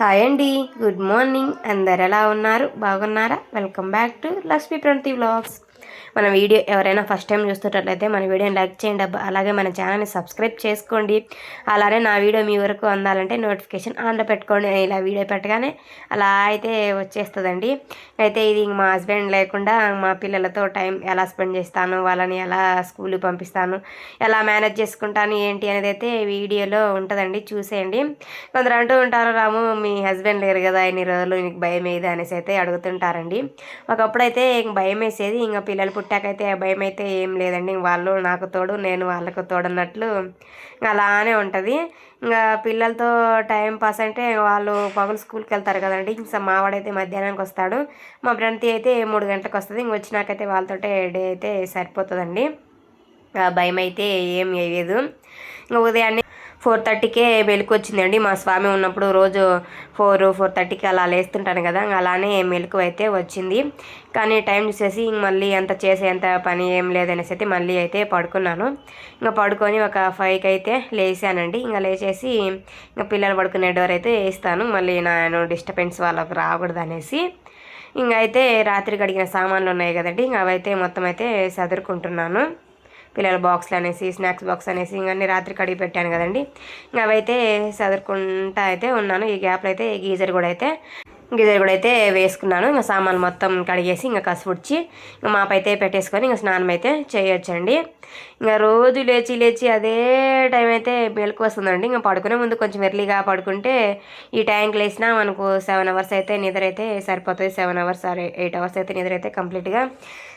Hi అండి. Good morning. అందరు ఎలా ఉన్నారు? బాగున్నారా? Welcome back to Lakshmi Pranathi vlogs. మన వీడియో ఎవరైనా ఫస్ట్ టైం చూస్తున్నట్లయితే మన వీడియోని లైక్ చేయండి అబ్బా. అలాగే మన ఛానల్ని సబ్స్క్రైబ్ చేసుకోండి. అలానే నా వీడియో మీ వరకు అందాలంటే నోటిఫికేషన్ ఆన్లో పెట్టుకోండి. ఇలా వీడియో పెట్టగానే అలా అయితే వచ్చేస్తుందండి. అయితే ఇది మా హస్బెండ్ లేకుండా మా పిల్లలతో టైం ఎలా స్పెండ్ చేస్తాను వాళ్ళని ఎలా స్కూల్కి పంపిస్తాను ఎలా మేనేజ్ చేసుకుంటాను ఏంటి అనేది అయితే వీడియోలో ఉంటుందండి. చూసేయండి. కొందరు అంటూ ఉంటారు రాము మీ హస్బెండ్ లేరు కదా ఇన్ని రోజులు నీకు భయం ఏది అనేసి అయితే అడుగుతుంటారండి. ఒకప్పుడైతే ఇంక భయం వేసేది ఇంకా పిల్లలు పుట్టాకైతే భయం అయితే ఏం లేదండి. వాళ్ళు నాకు తోడు నేను వాళ్ళకు తోడన్నట్లు అలానే ఉంటుంది. ఇంకా పిల్లలతో టైం పాస్ అంటే వాళ్ళు పగులు స్కూల్కి వెళ్తారు కదండి. ఇంకా మావాడైతే మధ్యాహ్నానికి వస్తాడు. మా ప్రణతి అయితే మూడు గంటలకు వస్తుంది. ఇంక వచ్చినాకైతే వాళ్ళతోటే డే అయితే సరిపోతుందండి. భయం అయితే ఏం వేయదు ఇంకా ఉదయాన్నే ఫోర్ థర్టీకే మెలకు వచ్చిందండి మా స్వామి ఉన్నప్పుడు రోజు ఫోర్ ఫోర్ థర్టీకి అలా లేస్తుంటాను కదా అలానే మెలకు అయితే వచ్చింది. కానీ టైం చూసేసి ఇంక మళ్ళీ అంత చేసేంత పని ఏం లేదనేసి అయితే మళ్ళీ అయితే పడుకున్నాను. ఇంకా పడుకొని ఒక ఫైవ్కి అయితే లేచానండి ఇంకా లేచేసి ఇంకా పిల్లలు పడుకునే డోర్ అయితే వేస్తాను. మళ్ళీ నేను డిస్టర్బెన్స్ వాళ్ళకి రాకూడదు అనేసి ఇంకా అయితే రాత్రి కడిగిన సామాన్లు ఉన్నాయి కదండి ఇంకా అవైతే మొత్తం అయితే చదురుకుంటున్నాను పిల్లల బాక్స్లు అనేసి స్నాక్స్ బాక్స్ అనేసి ఇవన్నీ రాత్రి కడిగి పెట్టాను కదండి. ఇంకా అవైతే చదువుకుంటా అయితే ఉన్నాను. ఈ గ్యాప్లో అయితే గీజర్ కూడా అయితే గీజర్ కూడా అయితే వేసుకున్నాను. ఇంకా సామాన్లు మొత్తం కడిగేసి ఇంకా కసుపుడ్చి ఇంకా మాపైతే పెట్టేసుకొని ఇంకా స్నానం అయితే చేయొచ్చండి. ఇంకా రోజు లేచి లేచి అదే టైం అయితే మెలకు వస్తుందండి. ఇంకా పడుకునే ముందు కొంచెం ఎర్లీగా పడుకుంటే ఈ టైంకి లేచినా మనకు సెవెన్ అవర్స్ అయితే నిద్ర అయితే సరిపోతుంది. సెవెన్ అవర్స్ ఎయిట్ అవర్స్ అయితే నిద్ర అయితే కంప్లీట్గా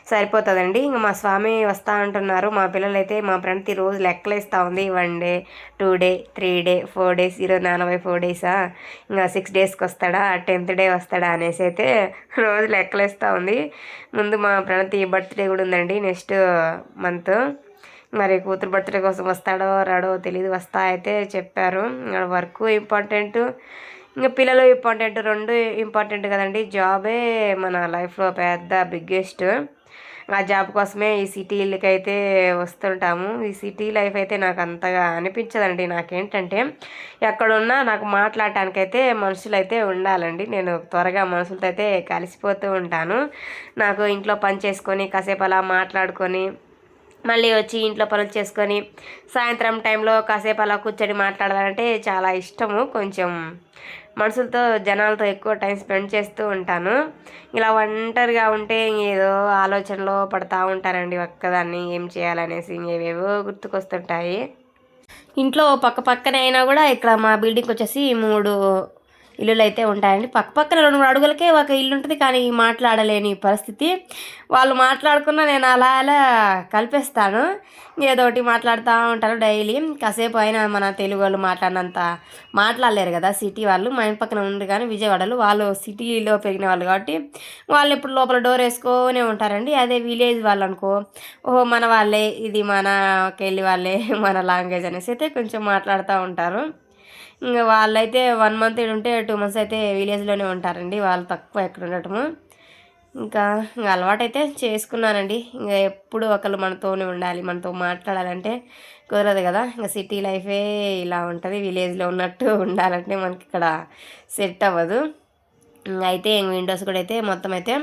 సరిపోతుందండి. ఇంకా మా స్వామి వస్తా అంటున్నారు. మా పిల్లలైతే మా ఫ్రెండ్ రోజు లెక్కలేస్తూ ఉంది. One day two day three day four days ఇరవై నలభై ఫోర్ డేసా ఇంకా సిక్స్ డేస్కి వస్తాడా? టెన్త్ డే వస్తాడా? అనేసి అయితే రోజు లెక్కలేస్తూ ఉంది. ముందు మా ప్రణతి బర్త్డే కూడా ఉందండి నెక్స్ట్ మంత్. మరి కూతురు బర్త్డే కోసం వస్తాడో రాడో తెలియదు వస్తా అయితే చెప్పారు. Work important. ఇంకా పిల్లలు ఇంపార్టెంట్. రెండు ఇంపార్టెంట్ కదండి. జాబే మన లైఫ్లో పెద్ద బిగ్గెస్ట్. ఆ జాబ్ కోసమే ఈ సిటీలకి అయితే వస్తుంటాము. ఈ సిటీ లైఫ్ అయితే నాకు అంతగా అనిపించదండి. నాకేంటంటే ఎక్కడున్నా నాకు మాట్లాడటానికైతే మనుషులు అయితే ఉండాలండి. నేను త్వరగా మనుషులతో అయితే కలిసిపోతూ ఉంటాను. నాకు ఇంట్లో పని చేసుకొని కాసేపు అలా మాట్లాడుకొని మళ్ళీ వచ్చి ఇంట్లో పనులు చేసుకొని సాయంత్రం టైంలో కాసేపు అలా కూర్చొని మాట్లాడాలంటే చాలా ఇష్టము. కొంచెం మనుషులతో జనాలతో ఎక్కువ టైం స్పెండ్ చేస్తూ ఉంటాను. ఇలా ఒంటరిగా ఉంటే ఏదో ఆలోచనలో పడతా ఉంటారండి ఒక్కదాన్ని ఏం చేయాలనేసి ఇంకేవేవో గుర్తుకొస్తుంటాయి. ఇంట్లో పక్క పక్కనే అయినా కూడా ఇక్కడ మా బిల్డింగ్ వచ్చేసి మూడు ఇల్లులు అయితే ఉంటాయండి. పక్క పక్కన రెండు మూడు అడుగులకే ఒక ఇల్లు ఉంటుంది కానీ మాట్లాడలేని పరిస్థితి. వాళ్ళు మాట్లాడుకున్న నేను అలా అలా కలిపేస్తాను. ఏదో ఒకటి మాట్లాడుతూ ఉంటాను డైలీ. కాసేపు అయినా మన తెలుగు వాళ్ళు మాట్లాడినంత మాట్లాడలేరు కదా సిటీ వాళ్ళు. మా ఇంటి పక్కన ఉంది కానీ విజయవాడలో వాళ్ళు సిటీలో పెరిగిన వాళ్ళు కాబట్టి వాళ్ళు ఎప్పుడు లోపల డోర్ వేసుకొనే ఉంటారండి. అదే విలేజ్ వాళ్ళు అనుకో. ఓహో మన వాళ్ళే ఇది మనకెళ్ళి వాళ్ళే మన లాంగ్వేజ్ అనేసి అయితే కొంచెం మాట్లాడుతూ ఉంటారు. ఇంకా వాళ్ళైతే వన్ మంత్ ఉంటే టూ మంత్స్ అయితే విలేజ్లోనే ఉంటారండి. వాళ్ళు తక్కువ ఎక్కడ ఉండటము. ఇంకా ఇంకా అలవాటైతే చేసుకున్నానండి. ఇంకా ఎప్పుడు ఒకళ్ళు మనతోనే ఉండాలి మనతో మాట్లాడాలంటే కుదరదు కదా. ఇంకా సిటీ లైఫే ఇలా ఉంటుంది. విలేజ్లో ఉన్నట్టు ఉండాలంటే మనకి ఇక్కడ సెట్ అవ్వదు. అయితే విండోస్ కూడా అయితే మొత్తం అయితే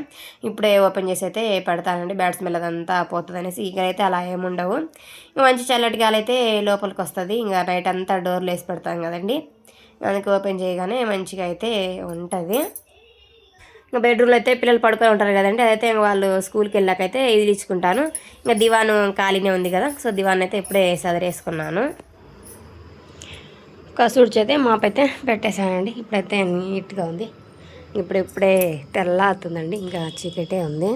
ఇప్పుడే ఓపెన్ చేసి అయితే పెడతానండి. బ్యాట్ స్మెల్ అదంతా పోతుంది అనేసి ఇక అయితే అలా ఏముండవు మంచి చల్లటి గాలి అయితే లోపలికి వస్తుంది ఇంకా నైట్ అంతా డోర్లు వేసి పెడతాం కదండి. దానికి ఓపెన్ చేయగానే మంచిగా అయితే ఉంటుంది. ఇంకా బెడ్రూమ్లో అయితే పిల్లలు పడుకొని ఉంటారు కదండి. అదైతే వాళ్ళు స్కూల్కి వెళ్ళాకైతే ఇది ఇచ్చుకుంటాను ఇంకా దివాను ఖాళీనే ఉంది కదా. సో దివాన్ అయితే ఇప్పుడే సదరేసుకున్నాను. కసూడ్చి అయితే మాపైతే పెట్టేశానండి. ఇప్పుడైతే నీట్గా ఉంది. ఇప్పుడు ఇప్పుడే తెల్లారుతుందండి ఇంకా చీకటే ఉంది.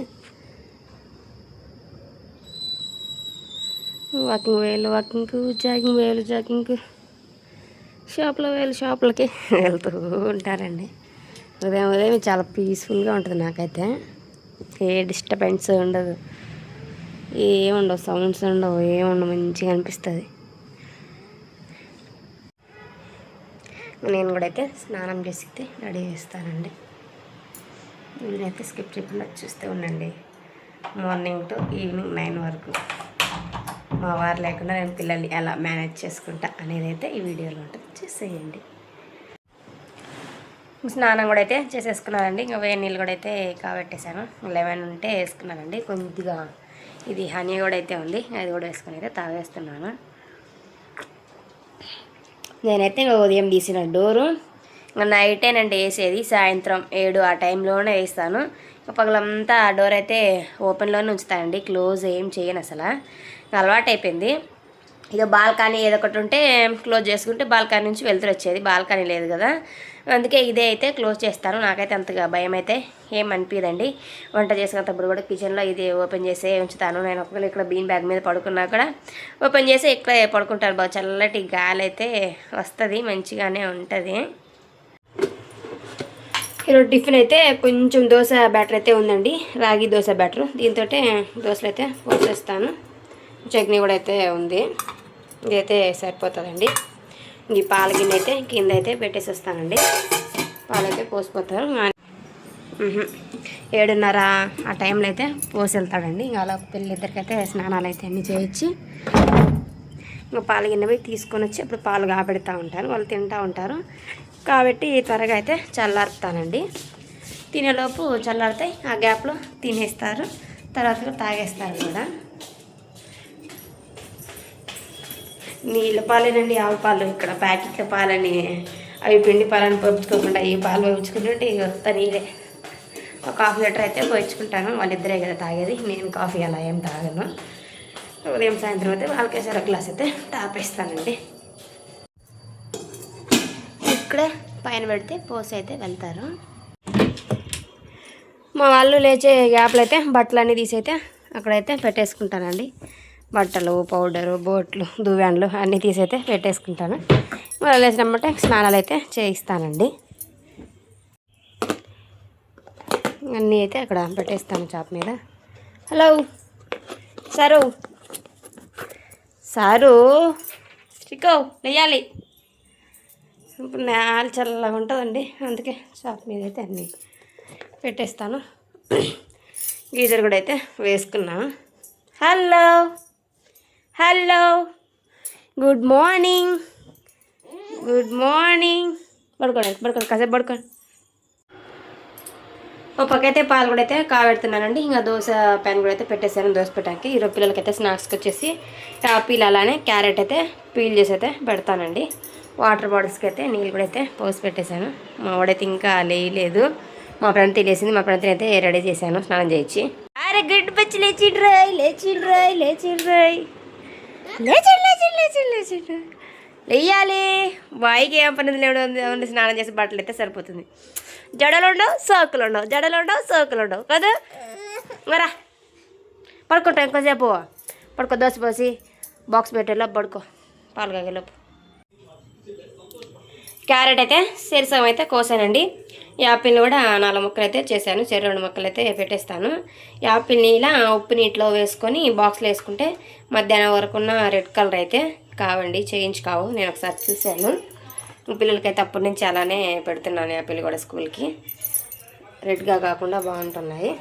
వాకింగ్ వేలు వాకింగ్ జాగింగ్ వేలు జాగింగ్ షాప్లో వేలు షాపులకి వెళ్తూ ఉంటారండి. ఉదయం ఉదయం చాలా పీస్ఫుల్గా ఉంటుంది నాకైతే. ఏ డిస్టర్బెన్స్ ఉండదు. ఏముండవు సౌండ్స్ ఉండవు ఏముండవు మంచిగా అనిపిస్తుంది. నేను కూడా అయితే స్నానం చేసి రెడీ చేస్తానండి. వీళ్ళైతే స్కిప్ చేయకుండా చూస్తూ ఉండండి. మార్నింగ్ టు ఈవినింగ్ నైన్ వరకు మా వారు లేకుండా నేను పిల్లల్ని ఎలా మేనేజ్ చేసుకుంటా అనేది అయితే ఈ వీడియోలో ఉంటుంది. చూసేయండి. స్నానం కూడా అయితే చేసేసుకున్నానండి. ఇంకా వేడి నీళ్ళు కూడా అయితే కాబెట్టేశాను. లెమన్ ఉంటే వేసుకున్నానండి. కొద్దిగా ఇది హనీ కూడా అయితే ఉంది. అది కూడా వేసుకుని అయితే తాగేస్తున్నాను. నేనైతే ఇంకా ఉదయం తీసిన డోరు నైటేనండి వేసేది. సాయంత్రం ఏడు ఆ టైంలోనే వేస్తాను. పగలంతా ఆ డోర్ అయితే ఓపెన్లోనే ఉంచుతానండి. క్లోజ్ ఏం చేయను అసలు. అలవాటైపోయింది. అలవాటు అయిపోయింది ఇక బాల్కనీ ఏదో ఒకటి ఉంటే క్లోజ్ చేసుకుంటే బాల్కనీ నుంచి వెళ్తురు వచ్చేది. బాల్కనీ లేదు కదా. అందుకే ఇదే అయితే క్లోజ్ చేస్తాను. నాకైతే అంతగా భయం అయితే ఏం అనిపించదండి వంట చేసుకున్నప్పుడు కూడా కిచెన్లో ఇది ఓపెన్ చేసే ఉంచుతాను. నేను ఒకవేళ ఇక్కడ బీన్ బ్యాగ్ మీద పడుకున్నా కూడా ఓపెన్ చేసి ఇక్కడ పడుకుంటాను. బాగా చల్లటి గాలి అయితే వస్తుంది మంచిగానే ఉంటుంది. ఈరోజు టిఫిన్ అయితే కొంచెం దోశ బ్యాటర్ అయితే ఉందండి రాగి దోశ బ్యాటర్. దీంతో దోశలు అయితే పోసేస్తాను. చట్నీ కూడా అయితే ఉంది. ఇదైతే సరిపోతుందండి. ఈ పాల గిన్నె అయితే కింద అయితే పెట్టేసేస్తానండి. పాలైతే పోసిపోతారు. ఏడున్నర ఆ టైంలో అయితే పోసి వెళ్తాడండి ఇంకా అలా పిల్లలిద్దరికైతే స్నానాలు అయితే అన్నీ చేయించి ఇంకా పాల గిన్నె పోయి తీసుకొని వచ్చి అప్పుడు పాలు కాబెడతా ఉంటారు. వాళ్ళు తింటూ ఉంటారు. కాబట్టి త్వరగా అయితే చల్లారుతానండి. తినేలోపు చల్లారుతాయి ఆ గ్యాప్లో తినేస్తారు. తర్వాత తాగేస్తారు కూడా. నీళ్ళ పాలేనండి ఆవు పాలు. ఇక్కడ ప్యాకెట్ల పాలని అవి పిండి పాలని పంపించుకోకుండా ఈ పాలు పంపించుకుంటుంటే ఇక వస్తా నీళ్ళే. ఒక హాఫ్ లీటర్ అయితే పోయించుకుంటాను వాళ్ళిద్దరే కదా తాగేది. నేను కాఫీ అలా ఏం తాగను. ఉదయం సాయంత్రం అయితే వాళ్ళకే సరే గ్లాస్ అయితే తాపేస్తానండి. ఇక్కడే పైన పెడితే పోసి అయితే వెళ్తారు. మా వాళ్ళు లేచే గ్యాప్లు అయితే బట్టలన్నీ తీసైతే అక్కడైతే పెట్టేసుకుంటానండి. బట్టలు పౌడరు బోట్లు దువ్యాన్లు అన్నీ తీసైతే పెట్టేసుకుంటాను. వాళ్ళు లేచినమ్మంటే స్నానాలు అయితే చేయిస్తానండి. అన్నీ అయితే అక్కడ పెట్టేస్తాను చాప్ మీద. Hello sir. సారు చిక్కో లేయాలి. ఇప్పుడు నేల చల్లగా ఉంటుందండి. అందుకే షాప్ మీద అయితే అన్నీ పెట్టేస్తాను. గీజర్ కూడా అయితే వేసుకున్నాను hello! Hello! Good morning! Good morning! పడుకోండి పడుకోండి కాసేపు పడుకోండి. ఓ పక్కైతే పాలు కూడా అయితే కావెడుతున్నానండి. ఇంకా దోశ ప్యాన్ కూడా అయితే పెట్టేశాను దోశ పెట్టడానికి. ఈరోజు పిల్లలకైతే స్నాక్స్కి వచ్చేసి యాపిల్ అలానే క్యారెట్ అయితే పీల్ చేసి అయితే పెడతానండి. వాటర్ బాటిల్స్కి అయితే నీళ్ళు కూడా అయితే పోసి పెట్టేశాను. మా వాడైతే ఇంకా లేయలేదు. మా ఫ్రెండ్ తెలిసింది మా ఫ్రెండ్ అయితే రెడీ చేశాను స్నానం చేయించి. అరే గుడ్ బచ్చి లేచిండ్రాయ్ లేచిండ్రాయ్ లేచిండ్రాయ్. లేచిండు లేచిండు లేచిండు లేచిండు. వెయ్యాలి బాయికి ఏం పని లేవడం స్నానం చేసే బట్టలు అయితే సరిపోతుంది. జడలు ఉండవు సోకులు ఉండవు జడలు ఉండవు సోకులు ఉండవు కదా మరా పడుకుంటాం ఇంకోసేపు పడుకో దోశ పోసి బాక్స్ పెట్టేలో పడుకో. పాలు కాగేలోపు. క్యారెట్ అయితే సిరసం అయితే కోసానండి. యాపిల్ కూడా నాలుగు ముక్కలు అయితే చేశాను. చెరు రెండు ముక్కలు అయితే పెట్టేస్తాను యాపిల్ని ఇలా ఉప్పు నీటిలో వేసుకొని బాక్స్లో వేసుకుంటే మధ్యాహ్నం వరకున్న రెడ్ కలర్ అయితే కావండి. చేయించి కావు. నేను ఒకసారి చూశాను. పిల్లలకైతే అప్పటి నుంచి అలానే పెడుతున్నాను యాపిల్ కూడా స్కూల్కి. రెడ్గా కాకుండా బాగుంటున్నాయి.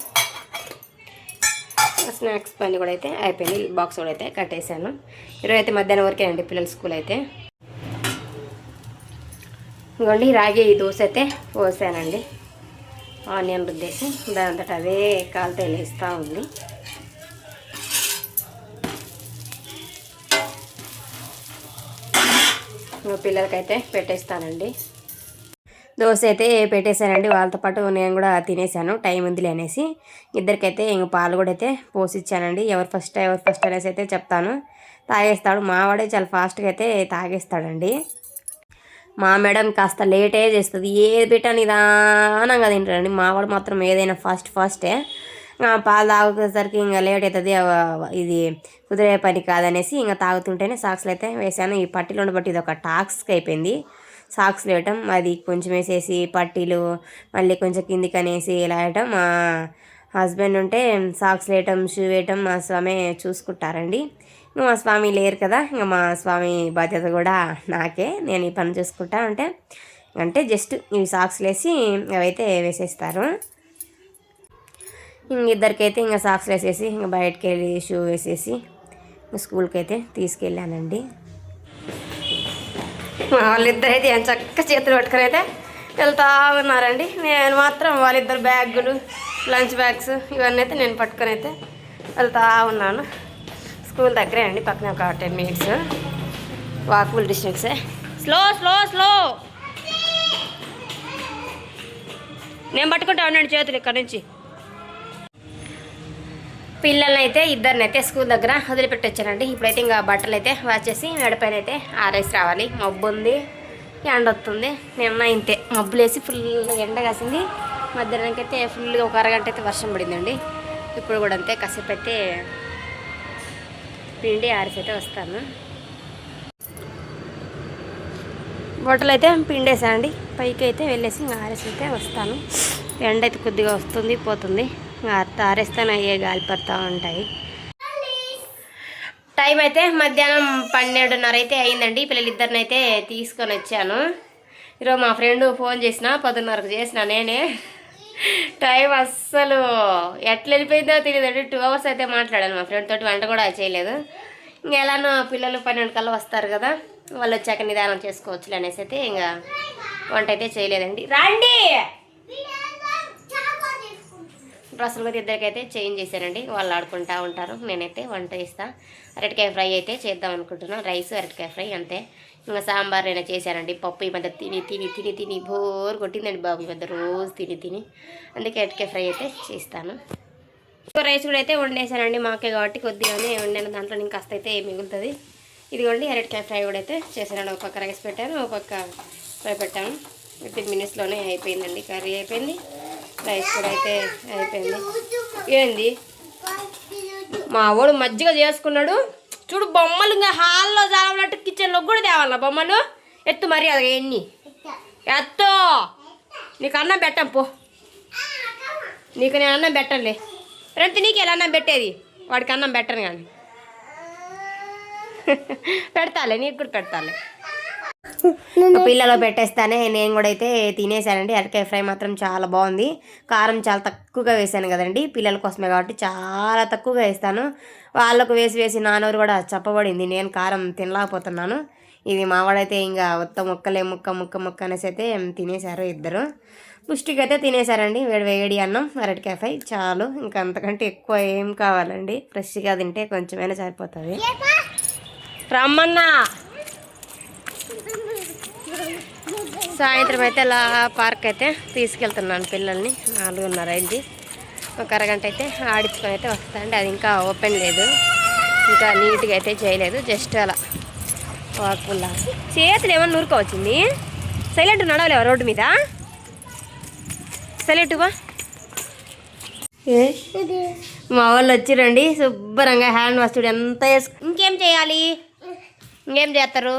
స్నాక్స్ పని కూడా అయితే అయిపోయింది. బాక్స్ కూడా అయితే కట్టేశాను. ఈరోజు అయితే మధ్యాహ్నం వరకే అండి పిల్లల స్కూల్ అయితే. ఇంకోండి రాగి దోశ అయితే పోసానండి. ఆనియన్ రుద్దేసి దాని అంతటా అదే కాలుతో వేస్తూ ఉంది. పిల్లలకైతే పెట్టేస్తానండి. దోశ అయితే పెట్టేశానండి వాళ్ళతో పాటు నేను కూడా తినేసాను టైం ఉందిలే అనేసి. ఇద్దరికైతే ఇంక పాలు కూడా అయితే పోసిచ్చానండి. ఎవరు ఫస్ట్ ఎవరు ఫస్ట్ అనేసి అయితే చెప్తాను. తాగేస్తాడు మావాడే చాలా ఫాస్ట్గా అయితే తాగేస్తాడండి. మా మేడం కాస్త లేటే చేస్తుంది. ఏది పెట్టా నిదానంగా తింటాడండి మావాడు మాత్రం ఏదైనా ఫాస్ట్ ఫాస్టే పాలు తాగేసరికి ఇంకా లేట్ అవుతుంది ఇది కుదిరే పని కాదనేసి ఇంకా తాగుతుంటేనే సాక్స్లు అయితే వేసాను. ఈ పట్టీలు బట్టి ఇది ఒక టాస్క్ అయిపోయింది. సాక్స్ వేయటం అది కొంచెం వేసేసి పట్టీలు మళ్ళీ కొంచెం కిందికి అనేసి ఇలా వేయటం. మా హస్బెండ్ ఉంటే సాక్స్ వేయటం షూ వేయటం మా స్వామి చూసుకుంటారండి. మా స్వామి లేరు కదా ఇంకా మా స్వామి బాధ్యత కూడా నాకే. నేను ఈ పని చూసుకుంటా అంటే అంటే జస్ట్ ఇవి సాక్స్లు వేసి అవైతే వేసేస్తారు. ఇంక ఇద్దరికైతే ఇంకా సాక్స్ వేసేసి ఇంకా బయటకు వెళ్ళి షూ వేసేసి స్కూల్కి అయితే తీసుకెళ్ళానండి. వాళ్ళిద్దరు అయితే ఎంత చక్క చేతులు పట్టుకొని అయితే వెళ్తా ఉన్నారండి. నేను మాత్రం వాళ్ళిద్దరు బ్యాగులు లంచ్ బ్యాగ్స్ ఇవన్నీ అయితే నేను పట్టుకొని అయితే వెళ్తా ఉన్నాను. స్కూల్ దగ్గరే అండి పక్కన ఒక టెన్ మినిట్స్. వాకబుల్ డిస్టెన్సే స్లో స్లో స్లో. నేను పట్టుకుంటా ఉన్నాను చేతులు ఇక్కడ నుంచి. పిల్లల్ని అయితే ఇద్దరిని అయితే స్కూల్ దగ్గర వదిలిపెట్టొచ్చానండి ఇప్పుడైతే ఇంకా బట్టలు అయితే వచ్చేసి మెడపైన అయితే ఆరేసి రావాలి. మబ్బు ఉంది ఎండ వస్తుంది. నిన్న ఇంతే మబ్బులేసి ఫుల్ ఎండ కాసింది. మధ్యాహ్నానికి అయితే ఫుల్గా ఒక అరగంట అయితే వర్షం పడిందండి. ఇప్పుడు కూడా అంతే కాసేపు అయితే పిండి ఆరేసి అయితే వస్తాను. బట్టలు అయితే పిండేసా అండి పైకి అయితే వెళ్ళేసి ఇంకా ఆరేసి అయితే వస్తాను. ఎండ అయితే కొద్దిగా వస్తుంది పోతుంది. ఆరేస్తాను అయ్యే గాలి పడతా ఉంటాయి. టైం అయితే మధ్యాహ్నం పన్నెండున్నర అయితే అయిందండి. పిల్లలిద్దరిని అయితే తీసుకొని వచ్చాను. ఈరోజు మా ఫ్రెండ్ ఫోన్ చేసిన పదున్నరకు చేసిన నేనే. టైం అస్సలు ఎట్లా వెళ్ళిపోయిందో తెలియదండి టూ అవర్స్ అయితే మాట్లాడాను మా ఫ్రెండ్ తోటి వంట కూడా చేయలేదు. ఇంకా ఎలానో పిల్లలు పన్నెండు కల్లా వస్తారు కదా వాళ్ళు వచ్చాక నిదానం చేసుకోవచ్చు అనేసి అయితే ఇంకా వంట అయితే చేయలేదండి. రండి! డ్రెస్సులు కూడా ఇద్దరికైతే చేంజ్ చేశానండి వాళ్ళు ఆడుకుంటా ఉంటారు నేనైతే వంట ఇస్తాను అరటికాయ ఫ్రై అయితే చేద్దాం అనుకుంటున్నాను రైస్ అరటికాయ ఫ్రై అంతే. ఇంకా సాంబార్ అయినా చేశానండి. పప్పు ఈ మధ్య తిని తిని తిని తిని బోర్ కొట్టిందండి బాబు ఈ మధ్య రోజు తిని తిని. అందుకే అటుకే ఫ్రై అయితే చేస్తాను. ఇంకో రైస్ కూడా అయితే వండేసానండి మాకే కాబట్టి కొద్దిగానే వండాను దాంట్లో ఇంకా కాస్త అయితే మిగులుతుంది. ఇదిగోండి అరటికాయ ఫ్రై కూడా అయితే చేశానండి. ఒక పక్క రైస్ పెట్టాను ఒక పక్క ఫ్రై పెట్టాను. ఫిఫ్టీన్ మినిట్స్లోనే అయిపోయిందండి కర్రీ అయిపోయింది. రైస్ కూడా అయితే అయిపోయింది. ఏంది? మా వాడు మజ్జిగ చేసుకున్నాడు. చూడు బొమ్మలు ఇంకా హాల్లో చావనట్టు కిచెన్లో కూడా తేవాల బొమ్మలు? ఎత్తు మరి అది ఎన్ని? ఎత్తో! నీకు అన్నం పెట్టం పో. నీకు నేను అన్నం పెట్టనులే. రంతి నీకు ఎలా అన్నం పెట్టేది? వాడికి అన్నం పెట్టను కానీ. పెడతాలే నీకు కూడా పెడతాలే. పిల్లలో పెట్టేస్తానే నేను కూడా అయితే తినేసానండి. అరకాయ ఫ్రై మాత్రం చాలా బాగుంది. కారం చాలా తక్కువగా వేసాను కదండి. పిల్లల కోసమే కాబట్టి చాలా తక్కువగా వేస్తాను. వాళ్ళకు వేసి వేసి నానూరు కూడా చెప్పబడింది. నేను కారం తినలేకపోతున్నాను. ఇది మావాడైతే ఇంకా మొత్తం ముక్కలే ముక్క ముక్క ముక్క అనేసి అయితే తినేశారు ఇద్దరు. పుష్టిగా అయితే తినేశారండి. వేడి వేడి అన్నం అరటికాయ ఫ్రై చాలు. ఇంకా అంతకంటే ఎక్కువ ఏం కావాలండి. ఫ్రెష్గా తింటే కొంచెమైనా సరిపోతుంది. రమ్మన్నా! సాయంత్రం అయితే అలా పార్క్ అయితే తీసుకెళ్తున్నాను పిల్లల్ని. నాలుగున్నర అయింది. ఒక అరగంట అయితే ఆడించుకొని అయితే వస్తాండి అది ఇంకా ఓపెన్ లేదు. ఇంకా నీట్గా అయితే చేయలేదు. జస్ట్ అలా వాకుల్లా చేతులు ఏమన్నా నూరుకోవచ్చింది? సైలెంట్ నడవలేవా రోడ్డు మీద? సైలెంట్ బా? మా వాళ్ళు వచ్చిరండి. శుభ్రంగా హ్యాండ్ వాష్ చూడు ఎంత వేసు ఇంకేం చేయాలి? ఇంకేం చేస్తారు?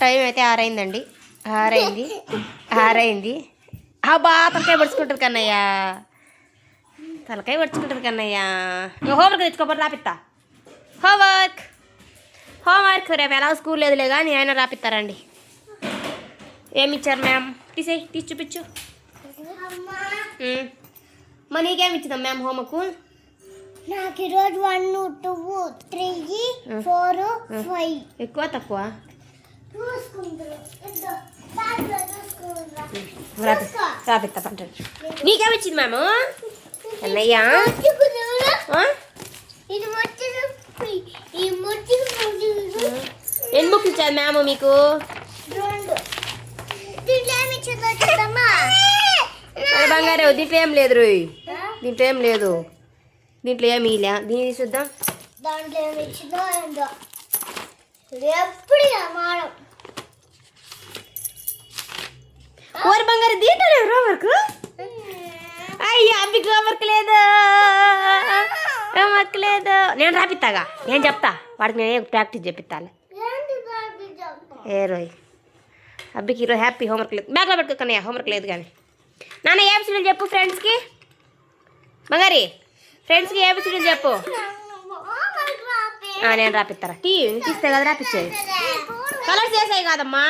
టైం అయితే ఆరైందండి. ఆరైంది. ఆరైంది. అబ్బా తలకాయ పడుచుకుంటుంది కన్నయ్య. తలకాయ పడుచుకుంటుంది కన్నయ్య. నువ్వు హోంవర్క్ తెచ్చుకోబోతు రాపిస్తా హోంవర్క్ హోంవర్క్ రేపు ఎలా స్కూల్ లేదులే కానీ ఆయన రాపిస్తారండి ఏమి ఇచ్చారు మ్యామ్? తీసేయి తీసి చూపించు. మరి నీకేమి ఇచ్చిందా మ్యామ్ హోంవర్క్ నాకు ఈరోజు one two three four five. ఎక్కువ తక్కువ? రాపిస్తా పంటండి నీకేమి ఇచ్చింది మ్యామ్ అన్నయ్య? ఎన్ని బుక్లు ఇచ్చారు మ్యామ్ మీకు? బంగారు దీంట్లో ఏం లేదు రోయ్. దీంట్లో ఏం లేదు. దీంట్లో ఏమి లే దీన్ని చూద్దాం. దాంట్లో ఏమి ఇచ్చిందో ఏందో. ఎప్పుడు మాడం ఓరి బంగారు దీంట్లో హోంవర్క్ అయ్యా మీకు హోంవర్క్ లేదు. హోంవర్క్ లేదు. నేను రాపిస్తాగా నేను చెప్తా. వాడికి నేను ప్రాక్టీస్ చెప్పిస్తాలే ఏంటి బాబీ చెప్పు ఏ రోయ్. అబ్బికి ఈరోజు హ్యాపీ హోంవర్క్ లేదు. బ్యాగ్లో పెట్టుకోకనే హోంవర్క్ లేదు కానీ. నాన్న ఏ చెప్పు ఫ్రెండ్స్కి బంగారి. ఫ్రెండ్స్కి ఏ విషయం చెప్పు? నేను రాపిస్తారా టీ తీస్తే కదా రాపిచ్చేది. కలర్స్ వేసాయి కాదమ్మా.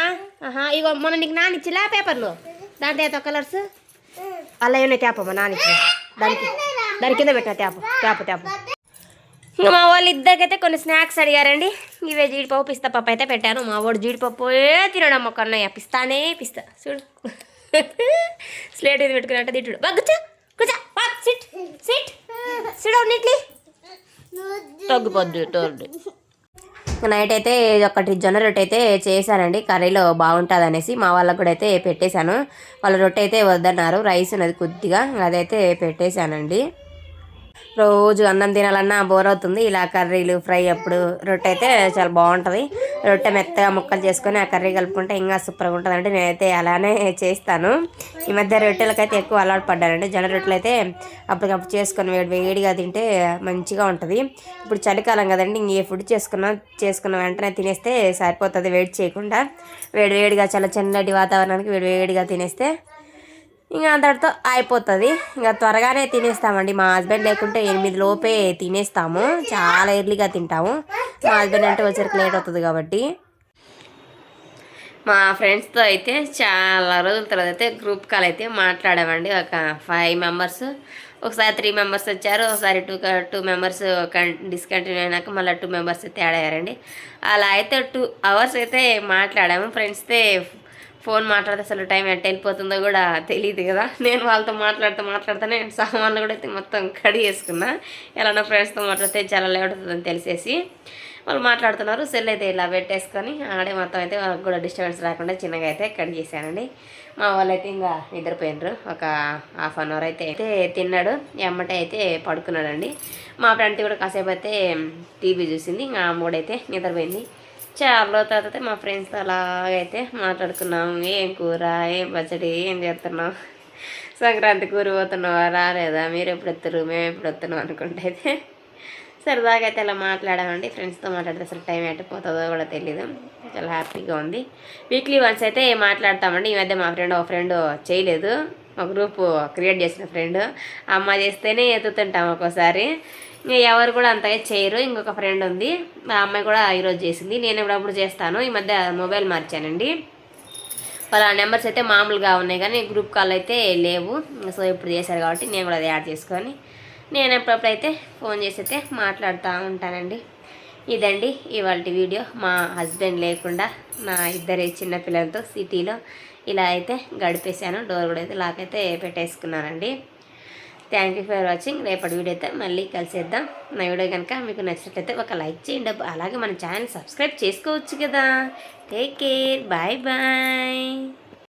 ఆహా ఇగో మొన్న నీకు నాన్న ఇచ్చిలా పేపర్లు. దాంట్లో ఏదో కలర్స్ అలా ఏమైనా తేపమ్మా నాన్న ఇచ్చిన దానికి దాని కింద పెట్టిన తేప తేప తేప ఇంకా మా వాళ్ళు ఇద్దరికైతే కొన్ని స్నాక్స్ అడిగారండి. ఇవే జీడిపప్పు పిస్తా పప్పు అయితే పెట్టాను. మా వాడు జీడిపప్పు తినడం ఒక అన్నయ్య పిస్తానే పిస్తా. చూడు. స్లేట్ ఇది పెట్టుకున్నట్టు తిట్టుడు బా కూర్చో. కూర్చో బా సిట్ సిట్ సిట్ నీట్లీ తగ్గిపోద్ది తోడు నైట్ అయితే ఒకటి జొన్న రొట్టె అయితే చేశానండి. కర్రీలో బాగుంటుంది అనేసి మా వాళ్ళకు కూడా అయితే పెట్టేశాను. వాళ్ళ రొట్టె అయితే వద్దన్నారు. రైస్ ఉన్నది కొద్దిగా. అదైతే పెట్టేశానండి. రోజు అన్నం తినాలన్నా బోర్ అవుతుంది. ఇలా కర్రీలు ఫ్రై అప్పుడు రొట్టె అయితే చాలా బాగుంటుంది. రొట్టె మెత్తగా ముక్కలు చేసుకొని ఆ కర్రీ కలుపుకుంటే ఇంకా సూపర్గా ఉంటుంది. అంటే నేనైతే అలానే చేస్తాను. ఈ మధ్య రొట్టెలకైతే ఎక్కువ అలవాటు పడ్డానండి. జొన్న రొట్టెలు అయితే అప్పటికప్పుడు చేసుకొని వేడి వేడిగా తింటే మంచిగా ఉంటుంది. ఇప్పుడు చలికాలం కదండి ఇంక ఏ ఫుడ్ చేసుకున్నా చేసుకున్న వెంటనే తినేస్తే సరిపోతుంది. వేడి చేయకుండా వేడి వేడిగా చాలా చల్లటి వాతావరణానికి వేడి వేడిగా తినేస్తే ఇంకా అంతటితో అయిపోతుంది. ఇంకా త్వరగానే తినేస్తామండి. మా హస్బెండ్ లేకుంటే ఎనిమిది లోపే తినేస్తాము. చాలా ఎర్లీగా తింటాము. మా హస్బెండ్ అంటే వచ్చరికి లేట్ అవుతుంది కాబట్టి. మా ఫ్రెండ్స్తో అయితే చాలా రోజుల తర్వాత అయితే గ్రూప్ కాల్ అయితే మాట్లాడామండి. ఒక ఫైవ్ మెంబర్స్. ఒకసారి త్రీ మెంబర్స్ వచ్చారు. ఒకసారి టూ టూ మెంబర్స్ డిస్కంటిన్యూ అయినాక మళ్ళీ టూ మెంబర్స్ అయితే యాడ్ అయ్యారండి. అలా అయితే టూ అవర్స్ అయితే మాట్లాడాము. ఫ్రెండ్స్తో ఫోన్ మాట్లాడితే అసలు టైం ఎట్ వెళ్ళిపోతుందో కూడా తెలియదు కదా. నేను వాళ్ళతో మాట్లాడుతూ మాట్లాడుతూనే సామాన్లు కూడా అయితే మొత్తం కడి చేసుకున్నా. ఎలా ఫ్రెండ్స్తో మాట్లాడితే చాలా లేట్ అవుతుందని తెలిసేసి వాళ్ళు మాట్లాడుతున్నారు. సెల్ అయితే ఇలా పెట్టేసుకొని ఆడే మొత్తం అయితే వాళ్ళకి కూడా డిస్టర్బెన్స్ రాకుండా చిన్నగా అయితే కట్ చేశానండి. మా వాళ్ళు అయితే ఇంకా నిద్రపోయినారు. ఒక హాఫ్ అన్ అవర్ అయితే అయితే తిన్నాడు. ఎమ్మటే అయితే పడుకున్నాడండి. మా ఫ్రెండ్ కూడా కాసేపు అయితే టీవీ చూసింది. ఇంకా ఆ అయితే నిద్రపోయింది. చాలా రోజు తర్వాత మా ఫ్రెండ్స్తో అలాగైతే మాట్లాడుకున్నాం. ఏం కూర ఏం పచ్చడి ఏం చేస్తున్నాం సంక్రాంతి కూర పోతున్నావా రాలేదా? మీరు ఎప్పుడు వస్తారు? మేము ఎప్పుడు వస్తున్నాం అనుకుంటే అయితే సరదాగా అయితే అలా మాట్లాడామండి. ఫ్రెండ్స్తో మాట్లాడితే అసలు టైం ఎట్టపోతుందో కూడా తెలియదు చాలా హ్యాపీగా ఉంది. వీక్లీ వన్స్ అయితే మాట్లాడతామండి. ఈ మధ్య మా ఫ్రెండ్ ఒక ఫ్రెండ్ చేయలేదు. మా గ్రూప్ క్రియేట్ చేసిన ఫ్రెండ్. అమ్మ చేస్తేనే ఎత్తుతుంటాం ఒక్కోసారి. ఎవరు కూడా అంతగా చేయరు. ఇంకొక ఫ్రెండ్ ఉంది. మా అమ్మాయి కూడా ఈరోజు చేసింది. నేను ఎప్పుడప్పుడు చేస్తాను. ఈ మధ్య మొబైల్ మార్చానండి. వాళ్ళ నెంబర్స్ అయితే మామూలుగా ఉన్నాయి కానీ గ్రూప్ కాల్ అయితే లేవు. సో ఇప్పుడు చేశారు కాబట్టి నేను కూడా అది యాడ్ చేసుకొని నేను ఎప్పుడప్పుడైతే ఫోన్ చేసి అయితే మాట్లాడుతూ ఉంటానండి. ఇదండి ఇవాళ వీడియో మా హస్బెండ్ లేకుండా నా ఇద్దరి చిన్న పిల్లలతో సిటీలో ఇలా అయితే గడిపేశాను. డోర్ కూడా అయితే లాక్ అయితే పెట్టేసుకున్నానండి. థ్యాంక్ యూ ఫర్ వాచింగ్ రేపటి వీడియో అయితే మళ్ళీ కలిసేద్దాం. నా వీడియో కనుక మీకు నచ్చినట్లయితే ఒక లైక్ చేయండి. అలాగే మన ఛానల్ సబ్స్క్రైబ్ చేసుకోవచ్చు కదా. Take care bye bye